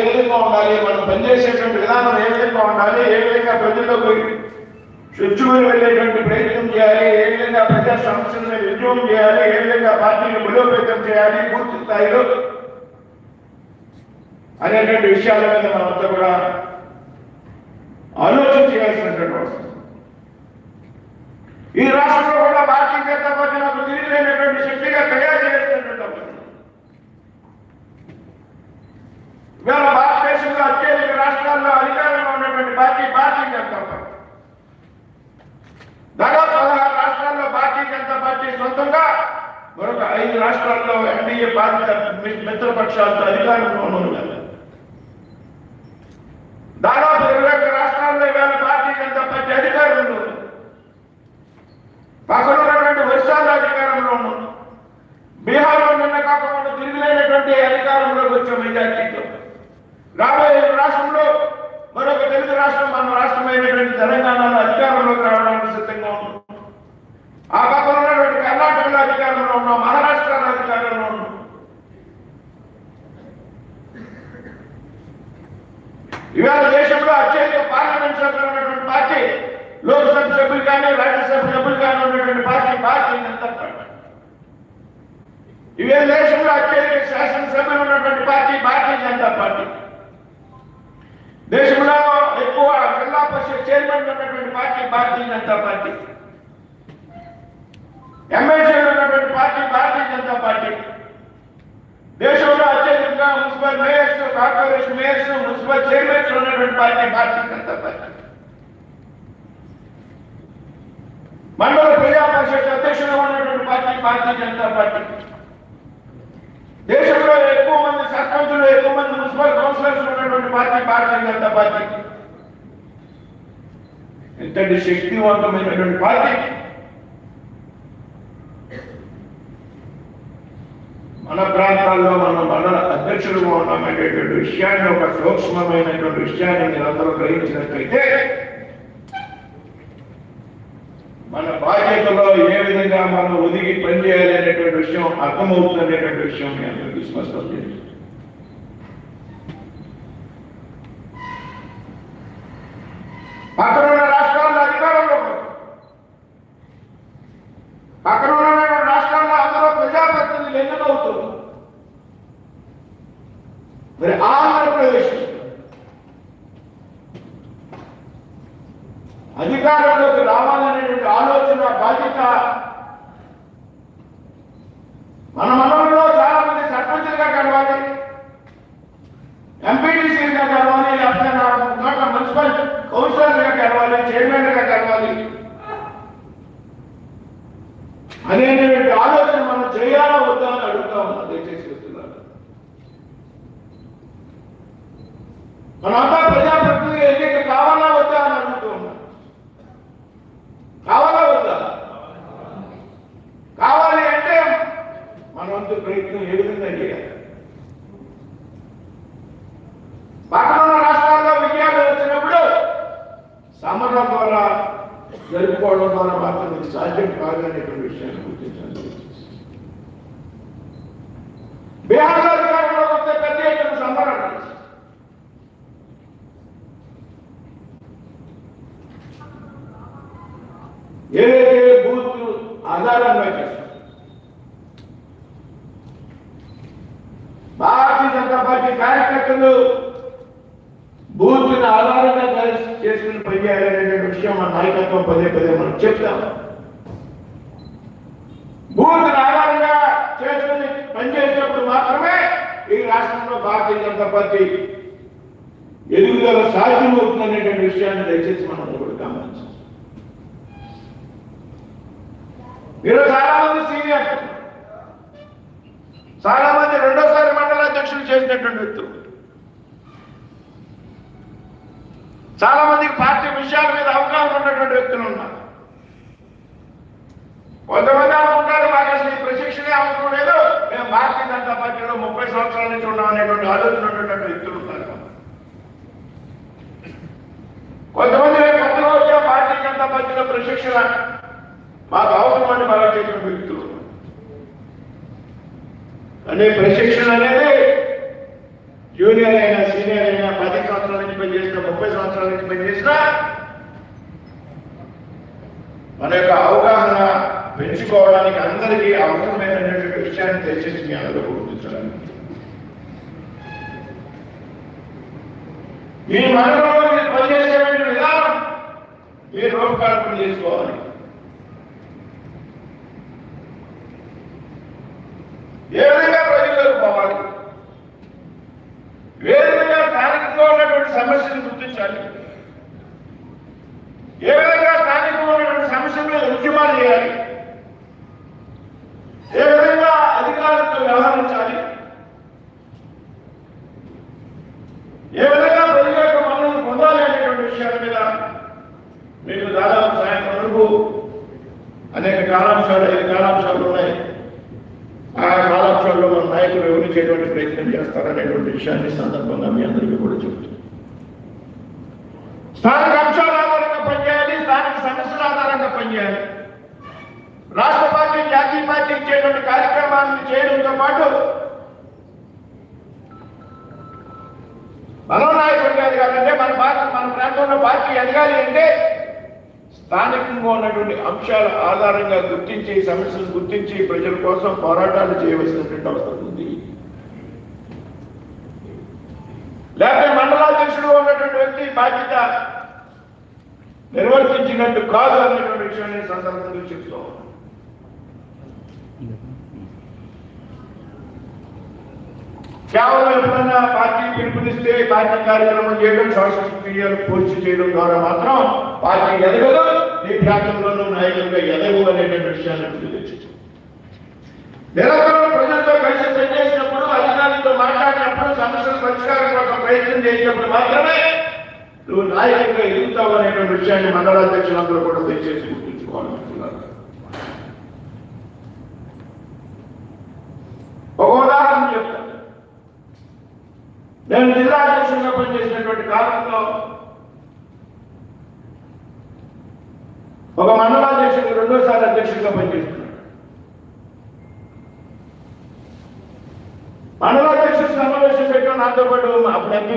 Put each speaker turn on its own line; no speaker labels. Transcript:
ఏ విధంగా ఉండాలి మనం పనిచేసేటువంటి విధానం ఏ విధంగా ఉండాలి ఏ విధంగా ప్రజల్లోకి చొచ్చుకుని వెళ్ళేటువంటి ప్రయత్నం చేయాలి ఏ విధంగా ప్రజా సమస్యలను ఉద్యోగం చేయాలి ఏ విధంగా పార్టీని బలోపేతం చేయాలి పూర్తి స్థాయిలో అనేటువంటి విషయాల మీద మనంతా కూడా ఆలోచన చేయాల్సినటువంటి అవసరం. ఈ రాష్ట్రంలో కూడా భారతీయ జనతా పార్టీ నాకు తిరిగి లేనటువంటి శక్తిగా తయారు చేయాల్సినటువంటి అవసరం. ఇవాళ భారతదేశంలో అత్యధిక రాష్ట్రాల్లో అధికారంలో ఉన్నటువంటి పార్టీ భారతీయ జనతా పార్టీ. దాదాపు పదహారు రాష్ట్రాల్లో భారతీయ జనతా పార్టీ సొంతంగా మరొక ఐదు రాష్ట్రాల్లో ఎన్డీఏ బాధిత మిత్రపక్షాలతో అధికారంలో ఉన్నారు దాదాపు ఇరవై ఒక్క రాష్ట్రాల్లో ఇవాళ భారతీయ జనతా పార్టీ అధికారంలో ఉంది పక్కన ఉన్నటువంటి వర్షాలు అధికారంలో ఉన్నాం బీహార్లో నిన్న కాకుండా తిరిగిలేనటువంటి అధికారంలోకి వచ్చే మెజార్టీతో రాబోయే రాష్ట్రంలో మరొక తెలుగు రాష్ట్రం మన రాష్ట్రమైనటువంటి తెలంగాణలో అధికారంలోకి రావడానికి సిద్ధంగా ఉన్నాం. ఆ పక్కన ఉన్నటువంటి కర్ణాటకలో అధికారంలో ఉన్నాం మహారాష్ట్రలో అధికారంలో ఉన్నాం. ఇవాళ దేశంలో అత్యధిక పార్లమెంట్ సభ్యులు ఉన్నటువంటి పార్టీ లోక్సభ సభ్యులు కానీ రాజ్యసభ సభ్యులు కానీ ఉన్నటువంటి పార్టీ భారతీయ జనతా పార్టీ. ఇవే దేశంలో అత్యధిక శాసనసభ్యులు ఉన్నటువంటి పార్టీ భారతీయ జనతా పార్టీ. దేశంలో ఎక్కువ జిల్లా పరిషత్ చైర్మన్ ఉన్నటువంటి పార్టీ భారతీయ జనతా పార్టీ. ఎమ్మెల్సీలు ఉన్నటువంటి పార్టీ భారతీయ జనతా పార్టీ. దేశంలో అత్యధికంగా municipal mayors corporation mayors municipal chairmans ఉన్నటువంటి పార్టీ భారతీయ జనతా పార్టీ. మండల ప్రజా పరిషత్ అధ్యక్షులు ఉన్నటువంటి పార్టీ భారతీయ జనతా పార్టీ. దేశంలో ఎక్కువ మంది సర్పంచులు ఎక్కువ మంది మున్సిపల్ కౌన్సిలర్స్ ఉన్నటువంటి పార్టీ భారతీయ జనతా పార్టీ. ఎంతటి శక్తివంతమైనటువంటి పార్టీ. మన ప్రాంతాల్లో మనం మన అధ్యక్షులుగా ఉన్నామనేటువంటి విషయాన్ని ఒక సూక్ష్మమైనటువంటి విషయాన్ని మీరందరూ గ్రహించినట్లయితే మన బాధ్యతలో ఏ విధంగా మనం ఒదిగి పనిచేయాలి అనేటువంటి విషయం అర్థమవుతుంది అనేటువంటి విషయం మీ అందరికీ స్పష్టం చేయండి పక్కన ఉన్న రాష్ట్రాల్లో అధికారంలో ఉన్నారు. పక్కన ఉన్న రాష్ట్రాల్లో అందరూ ప్రజాప్రతినిధులు ఎన్నికవుతున్నారు మరి ఆంధ్రప్రదేశ్ అధికారంలోకి రావాలనేటువంటి ఆలోచన బాధ్యత మన మనంలో చాలా మంది సర్పంచులుగా కలవాలి ఎంపీటీసీలుగా కలవాలి లేకపోతే నాలుగు మున్సిపల్ కౌన్సిలర్గా గడవాలి చైర్మన్గా కలవాలి అనేటువంటి ఆలోచన మనం చేయాలా వద్దా అని అడుగుతా ఉన్నాం దయచేసి వస్తున్నారు మనంతా ప్రజాప్రతినిధి ఎన్నిక కావాలా వద్దా అని అడుగుతూ ఉన్నాం కావాలా వద్దా కావాలి అంటే మన వంతు ప్రయత్నం ఏ విధంగా చేయాలి పక్కన ఉన్న రాష్ట్రాల్లో విజయాలు వచ్చినప్పుడు సమరం ద్వారా జరుపుకోవడం ద్వారా మాత్రం ఇది సాధ్యం కాదనేటువంటి విషయాన్ని గుర్తించాలి. బీహార్లో అధికారంలో వస్తే పెద్ద ఎత్తున సంబరం ఏదైతే బూత్ ఆధారంగా చేస్తారు భారతీయ జనతా పార్టీ కార్యకర్తలు బూత్ ఆధారంగా చేసుకుని పనిచేయాలనే విషయం మన నాయకత్వం పదే పదే మనం చెప్తాం. బూత్ ఆధారంగా చేసుకుని పనిచేసినప్పుడు మాత్రమే ఈ రాష్ట్రంలో భారతీయ జనతా పార్టీ ఎదుగుదల సాధ్యమవుతుందనేటువంటి విషయాన్ని దయచేసి మనం కూడా గమనించాలి. మీరు చాలా మంది సీనియర్ చాలా మంది రెండోసారి మండల అధ్యక్షులు చేసినటువంటి వ్యక్తులు. చాలా మందికి పార్టీ విషయాల మీద అవగాహన ఉన్నటువంటి వ్యక్తులు ఉన్నారు. కొంతమంది అనుకుంటారు మాకు అసలు ఈ ప్రశిక్షణే అవసరం లేదు. మేము భారతీయ జనతా పార్టీలో ముప్పై సంవత్సరాల నుంచి ఉన్నాం అనేటువంటి ఆలోచన ఉన్నటువంటి వ్యక్తులు ఉన్నారు. కొంతమంది రేపు కొత్తగా వచ్చే భారతీయ జనతా పార్టీలో ప్రశిక్షణ మాకు అవసరం అని భావించేటువంటి వ్యక్తులు అనే ప్రశిక్షణ అనేది జూనియర్ అయినా నుంచి పనిచేసినా ముప్పై సంవత్సరాల నుంచి పనిచేసినా మన యొక్క అవగాహన పెంచుకోవడానికి అందరికీ అవసరమైనటువంటి విషయాన్ని తెలిసేసి మీ అందరూ గుర్తించడానికి. మీ మనలో పనిచేసేటువంటి విధానం మీరు రూపకల్పన చేసుకోవాలి ఏ విధంగా ప్రజలకు పోవాలి ఏ విధంగా స్థానికంగా ఉన్నటువంటి సమస్యలు గుర్తించాలి ఏ విధంగా స్థానికంగా ఉన్నటువంటి సమస్యల మీద ఉద్యమాలు చేయాలి ఏ విధంగా అధికారులతో వ్యవహరించాలి ఏ విధంగా ప్రజల యొక్క మన్నలను పొందాలి అనేటువంటి విషయాల మీద మీకు దాదాపు సాయంత్రం వరకు అనేక కాలాంశాలు ఐదు కాలాంశాలు ఉన్నాయి. ఆ కాలాంశాల్లో మన నాయకులు వివరించేటువంటి ప్రయత్నం చేస్తారనేటువంటి విషయాన్ని సందర్భంగా మీ అందరికీ కూడా చెబుతుంది స్థానిక అంశాల ఆధారంగా పనిచేయాలి స్థానిక సమస్యల ఆధారంగా పనిచేయాలి. రాష్ట్ర పార్టీ జాతీయ పార్టీ ఇచ్చేటువంటి కార్యక్రమాలను చేయడంతో పాటు మన నాయకుడు కాదు కాదంటే మన పార్టీ మన ప్రాంతంలో పార్టీ ఎదగాలి అంటే స్థానికంగా ఉన్నటువంటి అంశాల ఆధారంగా గుర్తించి సమస్యలు గుర్తించి ప్రజల కోసం పోరాటాలు చేయవలసినటువంటి అవసరం ఉంది. లేకపోతే మండలాధ్యక్షుడు ఉన్నటువంటి వ్యక్తి బాధ్యత నిర్వర్తించినట్టు కాదు అనేటువంటి విషయాన్ని ఈ సందర్భంగా చెప్తాం కేవలం ఎప్పుడైనా పార్టీ పిలుపునిస్తే పార్టీ కార్యక్రమం చేయడం సోషల్ మీడియాను చేయడం ద్వారా మాత్రం పార్టీ ఎదగదు. నీ ప్రాంతంలోనూ నాయకులుగా ఎదగవు అనేటువంటి విషయాన్ని తెలియజేస్తుంది నిరంతరం ప్రజలతో కలిసి పనిచేసినప్పుడు అధికారులతో మాట్లాడినప్పుడు సమస్యల పరిష్కారం కోసం ప్రయత్నం చేసినప్పుడు మాత్రమే నువ్వు నాయకుడిగా ఎదుగుతావు అనేటువంటి విషయాన్ని మండలాధ్యక్షులందరూ కూడా దయచేసి గుర్తుంచుకోవాలనుకున్నారు ఒక ఉదాహరణ చెప్తాను. నేను జిల్లా అధ్యక్షుడిగా పనిచేసినటువంటి కాలంలో ఒక మండలాధ్యక్షుడు రెండోసారి అధ్యక్షుడిగా పనిచేస్తున్నాడు. మండలాధ్యక్షుడు సమావేశం పెట్టాం నాతో పాటు అప్పుడు ఎంపీ